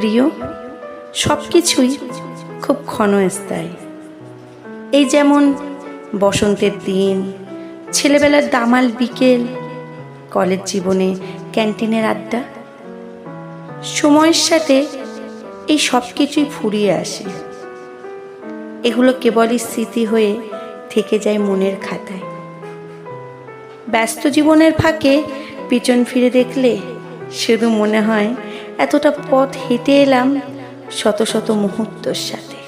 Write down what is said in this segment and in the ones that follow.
প্রিয় সব কিছুই খুব ক্ষণস্থায়ী। এই যেমন বসন্তের দিন, ছেলেবেলার দামাল বিকেল, কলেজ জীবনে ক্যান্টিনের আড্ডা, সময়ের সাথে এই সব কিছুই ফুরিয়ে আসে। এগুলো কেবলই স্মৃতি হয়ে থেকে যায় মনের খাতায়। ব্যস্ত জীবনের ফাঁকে পিছন ফিরে দেখলে শুধু মনে হয় এতটা পথ হেঁটে এলাম শত শত মুহূর্তর সাথে।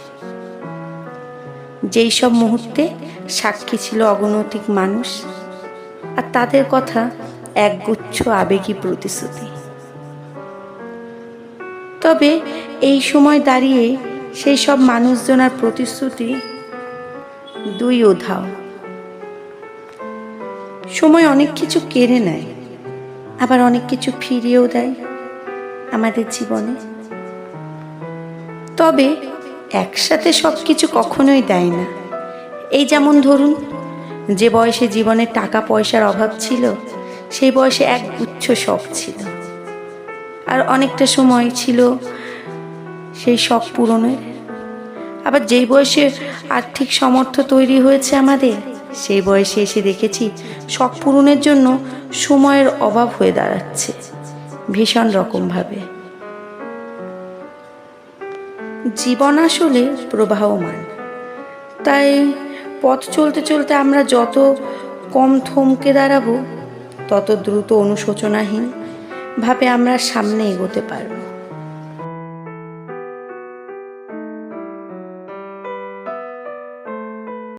যেই সব মুহূর্তে সাক্ষী ছিল অগণতিক মানুষ আর তাদের কথা একগুচ্ছ আবেগী প্রতিশ্রুতি। তবে এই সময় দাঁড়িয়ে সেই সব মানুষজনার প্রতিশ্রুতি দুই উধাও। সময় অনেক কিছু কেড়ে নেয়, আবার অনেক কিছু ফিরিয়েও দেয়। আমাদের জীবনে। তবে একসাথে সব কিছু কখনোই দেয় না। এই যেমন ধরুন, যে বয়সে জীবনে টাকা পয়সার অভাব ছিল, সেই বয়সে এক গুচ্ছ শখ ছিল। আর অনেকটা সময় ছিল সেই শখ পূরণের। আবার যেই বয়সে আর্থিক সমর্থ তৈরি হয়েছে আমাদের, সেই বয়সে এসে দেখেছি শখ পূরণের জন্য সময়ের অভাব হয়ে দাঁড়াচ্ছে। ভীষণ রকমভাবে। জীবন আসলে প্রবাহমান। তাই পথ চলতে চলতে আমরা যত কম থমকে দাঁড়াবো, তত দ্রুত অনুশোচনাহীন ভাবে আমরা সামনে এগোতে পারব।